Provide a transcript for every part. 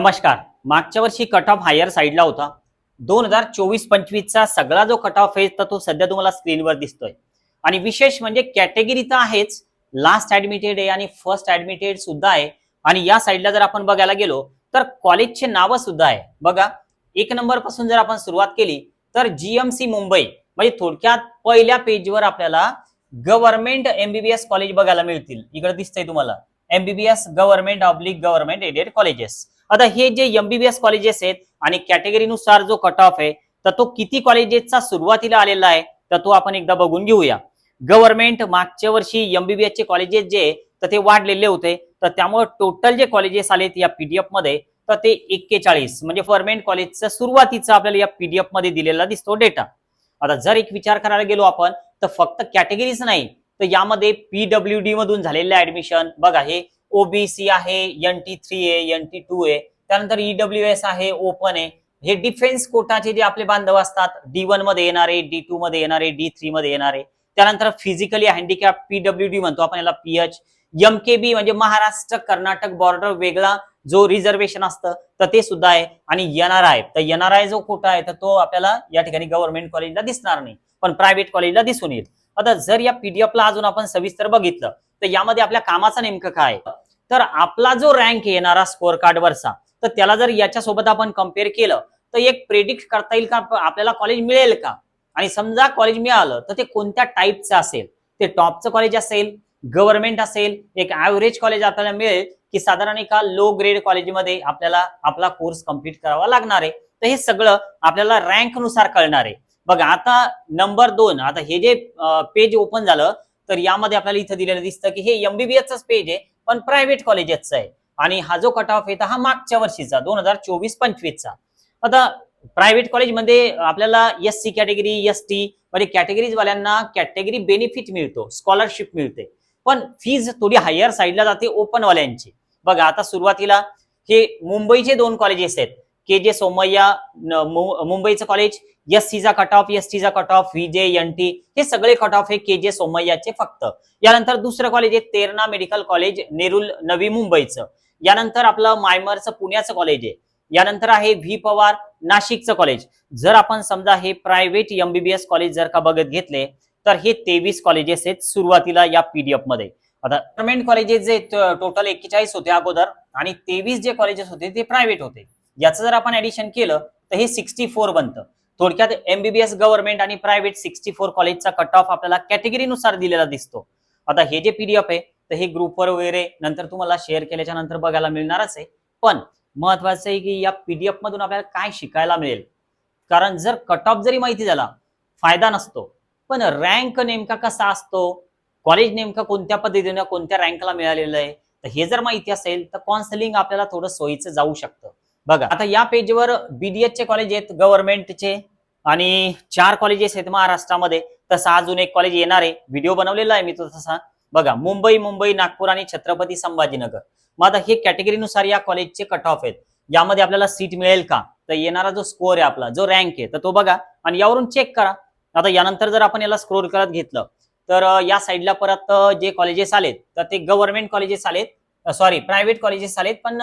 नमस्कार. मागच्या वर्षी कट ऑफ हायर साईडला होता. दोन हजार चोवीस पंचवीसचा सगळा जो कट ऑफ आहे तर तो सध्या तुम्हाला स्क्रीनवर दिसतोय. आणि विशेष म्हणजे कॅटेगरी तर आहेच. लास्ट ऍडमिटेड आहे आणि फर्स्ट ऍडमिटेड सुद्धा आहे. आणि या साईडला जर आपण बघायला गेलो तर कॉलेजचे नावं सुद्धा आहे. बघा एक नंबरपासून जर आपण सुरुवात केली तर जीएमसी मुंबई म्हणजे थोडक्यात पहिल्या पेजवर आपल्याला गव्हर्नमेंट एमबीबीएस कॉलेज बघायला मिळतील. इकडे दिसतंय तुम्हाला. MBBS government oblique government aided colleges आता हे जे एमबीबीएस कॉलेजेस आहेत आणि कॅटेगरीनुसार जो कट ऑफ आहे तर तो किती कॉलेजेसचा सुरुवातीला आलेला आहे तर तो आपण एकदा बघून घेऊया. गव्हर्नमेंट मागच्या वर्षी एमबीबीएस चे कॉलेजेस जे तर ते वाढलेले होते. तर त्यामुळे टोटल जे कॉलेजेस आलेत या पीडीएफमध्ये तर ते एक्केचाळीस म्हणजे गव्हर्नमेंट कॉलेजचा सुरुवातीचा आपल्याला या पीडीएफमध्ये दिलेला दिसतो डेटा आता जर एक विचार करायला गेलो आपण तर फक्त कॅटेगरीज नाही तर यामध्ये पीडब्ल्यू डी मधून झालेलं ऍडमिशन बघा हे ओबीसी आहे N T three A N T two A त्यानंतर ईडब्ल्यू एस आहे ओपन आहे. हे डिफेन्स कोटाचे जे आपले बांधव असतात डी वनमध्ये येणारे डी टू मध्ये येणारे डी थ्री मध्ये येणारे. त्यानंतर फिजिकली हँडिकॅप पीडब्ल्यू डी म्हणतो आपण याला पीएच एम के बी म्हणजे महाराष्ट्र कर्नाटक बॉर्डर वेगळा जो रिझर्वेशन असतं तर ते सुद्धा आहे. आणि एनआरआय तर एनआरआय जो कोटा आहे तर तो आपल्याला या ठिकाणी गव्हर्नमेंट कॉलेजला दिसणार नाही. पण प्रायव्हेट कॉलेजला दिसून येईल. आता जर या पीडीएफला अजून आपण सविस्तर बघितलं तर यामध्ये आपल्या कामाचं नेमकं काय? आहे? तर आपला जो रँक येणारा स्कोअर कार्डवरचा तर त्याला जर याच्यासोबत आपण कंपेअर केलं तर एक प्रेडिक्ट करता येईल का? आपल्याला कॉलेज मिळेल का? आणि समजा कॉलेज मिळालं तर ते कोणत्या टाईपचं असेल? ते टॉपचं कॉलेज असेल गव्हर्नमेंट असेल एक ऍव्हरेज कॉलेज आपल्याला मिळेल की साधारण एका लो ग्रेड कॉलेजमध्ये आपल्याला आपला कोर्स कंप्लीट करावा लागणार आहे. तर हे सगळं आपल्याला रँकनुसार कळणार आहे. बघा आता नंबर दोन आता हे जे पेज ओपन झालं तर यामध्ये आपल्याला इथं दिलेलं दिसतं की हे एमबीबीएसच पेज आहे पण प्रायव्हेट कॉलेजेसचं आहे. आणि हा जो कट ऑफ येतो हा मागच्या वर्षीचा दोन हजार चोवीस पंचवीसचा. आता प्रायव्हेट कॉलेजमध्ये आपल्याला S C category S T म्हणजे कॅटेगरीज वाल्यांना कॅटेगरी बेनिफिट मिळतो स्कॉलरशिप मिळते. पण फीज थोडी हायर साईडला जाते ओपन वाल्यांची. बघा आता सुरुवातीला हे मुंबईचे दोन कॉलेजेस आहेत. के जे सोमय्या मु- मुंबईचं कॉलेज एस सीचा कट ऑफ एस टीचा cut off VJ N T हे सगळे कट ऑफ हे के जे सोमय्याचे फक्त. यानंतर दुसरं कॉलेज आहे तेरणा मेडिकल कॉलेज नेरुल नवी मुंबईचं. यानंतर आपलं मायमरचं पुण्याचं कॉलेज आहे. यानंतर आहे व्ही पवार नाशिकचं कॉलेज जर आपण समजा हे प्रायव्हेट एमबीबीएस कॉलेज जर का बघत घेतले तर हे तेवीस कॉलेजेस आहेत सुरुवातीला या पीडीएफमध्ये. आता गव्हर्नमेंट कॉलेजेस जे टोटल एक्केचाळीस होते अगोदर आणि तेवीस जे कॉलेजेस होते ते प्रायव्हेट होते. याचं जर आपण ऍडिशन केलं तर हे सिक्स्टी फोर बनतं. थोडक्यात एमबीबीएस गव्हर्नमेंट आणि प्रायव्हेट सिक्स्टी फोर कॉलेजचा कट ऑफ आपल्याला कॅटेगरीनुसार दिलेला दिसतो. आता हे जे पीडीएफ आहे तर हे ग्रुपवर वगैरे नंतर तुम्हाला शेअर केल्याच्यानंतर बघायला मिळणारच आहे. पण महत्वाचं आहे की या पीडीएफ मधून आपल्याला काय शिकायला मिळेल? कारण जर कट ऑफ जरी माहिती झाला फायदा नसतो. पण रँक नेमका कसा असतो? कॉलेज नेमका कोणत्या पद्धतीने कोणत्या रँकला मिळालेलं आहे? तर हे जर माहिती असेल तर कॉन्सलिंग आपल्याला थोडं सोयीचं जाऊ शकतं. बघा. आता या पेजवर बीडीएस चे कॉलेज आहेत गव्हर्नमेंटचे आणि चार कॉलेजेस आहेत महाराष्ट्रामध्ये. तसं अजून एक कॉलेज येणार आहे. व्हिडिओ बनवलेला आहे मी तो तसा. बघा मुंबई मुंबई नागपूर आणि छत्रपती संभाजीनगर. मग आता हे कॅटेगरीनुसार या कॉलेजचे कट ऑफ आहेत. यामध्ये आपल्याला सीट मिळेल का? तर येणारा जो स्कोअर आहे आपला जो रँक आहे तर तो बघा आणि यावरून चेक करा. आता यानंतर जर आपण याला स्क्रोल करत घेतलं तर या साईडला परत जे कॉलेजेस आलेत तर ते गव्हर्नमेंट कॉलेजेस आलेत. सॉरी प्रायव्हेट कॉलेजेस आलेत पण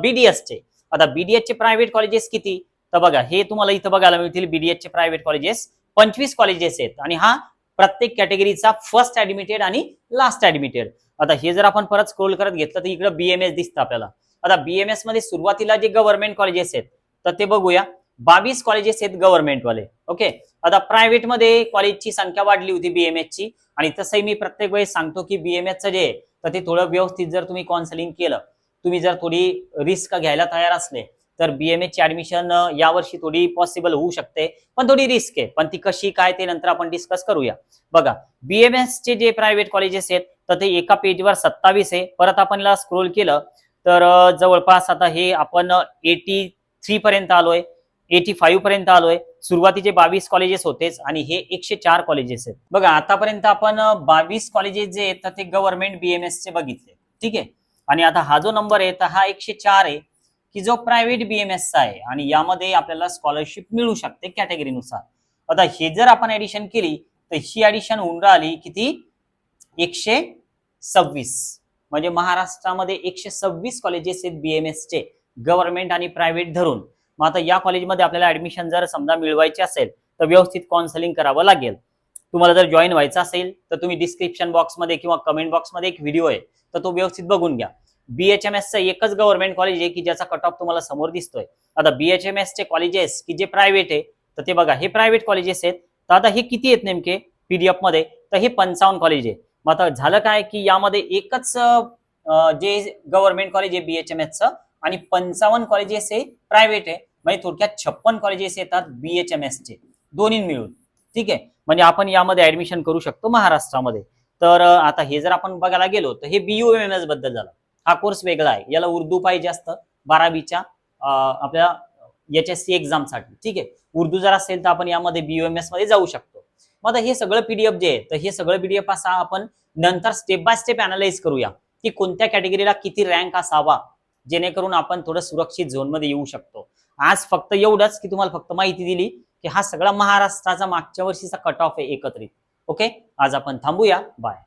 बीडीएसचे आता बीडीएचचे प्रायव्हेट कॉलेजेस किती? तर बघा हे तुम्हाला इथं बघायला मिळतील बीडीएचचे प्रायव्हेट कॉलेजेस पंचवीस कॉलेजेस आहेत. आणि हा प्रत्येक कॅटेगरीचा फर्स्ट ऍडमिटेड आणि लास्ट ऍडमिटेड आता हे जर आपण परत स्क्रोल करत घेतलं तर इकडे बीएमएस दिसतं आपल्याला. आता बीएमएसमध्ये सुरुवातीला जे गव्हर्नमेंट कॉलेजेस आहेत तर ते बघूया. बावीस कॉलेजेस आहेत गव्हर्नमेंट वाले. ओके आता प्रायव्हेटमध्ये कॉलेजची संख्या वाढली होती बीएमएस ची. आणि तसंही मी प्रत्येक वेळेस सांगतो की बीएमएसचं जे तर ते थोडं व्यवस्थित जर तुम्ही काउन्सिलिंग केलं तुम्ही जर थोडी रिस्क घ्यायला तयार असले तर बीएमएस ची ऍडमिशन यावर्षी थोडी पॉसिबल होऊ शकते. पण थोडी रिस्क आहे. पण ती कशी काय ते नंतर आपण डिस्कस करूया. बघा बीएमएस चे जे प्रायव्हेट कॉलेजेस आहेत तर ते एका पेजवर सत्तावीस आहे. परत आपण याला स्क्रोल केलं तर जवळपास आता हे आपण एटी थ्री पर्यंत आलोय. एटी फाईव्ह पर्यंत आलोय. सुरुवातीचे बावीस कॉलेजेस होतेच आणि हे एकशे चार कॉलेजेस आहेत. बघा आतापर्यंत आपण बावीस कॉलेजेस जे आहेत तर ते गव्हर्नमेंट बीएमएस चे बघितले. ठीक आहे? आणि आता हा जो नंबर आहे तर हा एकशे चार आहे की जो प्रायव्हेट बीएमएसचा आहे. आणि यामध्ये आपल्याला स्कॉलरशिप मिळू शकते कॅटेगरीनुसार आता हे जर आपण ऍडिशन केली तर ही ऍडिशन होऊन राहिली किती? एकशे सव्वीस. म्हणजे महाराष्ट्रामध्ये एकशे सव्वीस कॉलेजेस आहेत बीएमएसचे गव्हर्नमेंट आणि प्रायव्हेट धरून. मग आता या कॉलेजमध्ये आपल्याला ऍडमिशन जर समजा मिळवायची असेल तर व्यवस्थित काउन्सलिंग करावं लागेल. तुम्हाला जर जॉईन व्हायचं असेल तर तुम्ही डिस्क्रिप्शन बॉक्समध्ये किंवा कमेंट बॉक्समध्ये एक व्हिडिओ आहे तर तो व्यवस्थित बघून घ्या. बीएचएमएसचं एकच गव्हर्नमेंट कॉलेज आहे की ज्याचा कट ऑफ तुम्हाला समोर दिसतोय. आता बीएचएमएसचे चे कॉलेजेस की जे प्रायव्हेट आहे तर ते बघा हे प्रायव्हेट कॉलेजेस आहेत. तर आता हे किती आहेत नेमके? पीडीएफमध्ये. तर हे पंचावन्न कॉलेज आहे. मग आता झालं काय की यामध्ये एकच जे गव्हर्नमेंट कॉलेज आहे बीएचएमएसचं आणि पंचावन्न कॉलेजेस हे प्रायव्हेट आहे. म्हणजे थोडक्यात छप्पन कॉलेजेस येतात बीएचएमएसचे चे. दोन्ही मिळून. ठीक आहे? म्हणजे आपण यामध्ये ऍडमिशन करू शकतो महाराष्ट्रामध्ये. तर आता हे जर आपण बघायला गेलो तर हे बीयूएमएसबद्दल झालं. हा कोर्स वेगळा आहे. याला उर्दू पाहिजे असतं बारावीच्या आपल्या एच एस सी एक्झामसाठी ठीक आहे? उर्दू जर असेल तर आपण यामध्ये बीयूएमएसमध्ये जाऊ शकतो. मग आता हे सगळं पीडीएफ जे आहे तर हे सगळं पीडीएफ असा आपण नंतर स्टेप बाय स्टेप अनालाइज करूया की कोणत्या कॅटेगरीला किती रँक असावा जेणेकरून आपण थोडं सुरक्षित झोनमध्ये येऊ शकतो. आज फक्त एवढंच की तुम्हाला फक्त माहिती दिली की हा सगळा महाराष्ट्राचा मागच्या वर्षीचा कट ऑफ आहे एकत्रित. ओके आज आपण थांबूया. बाय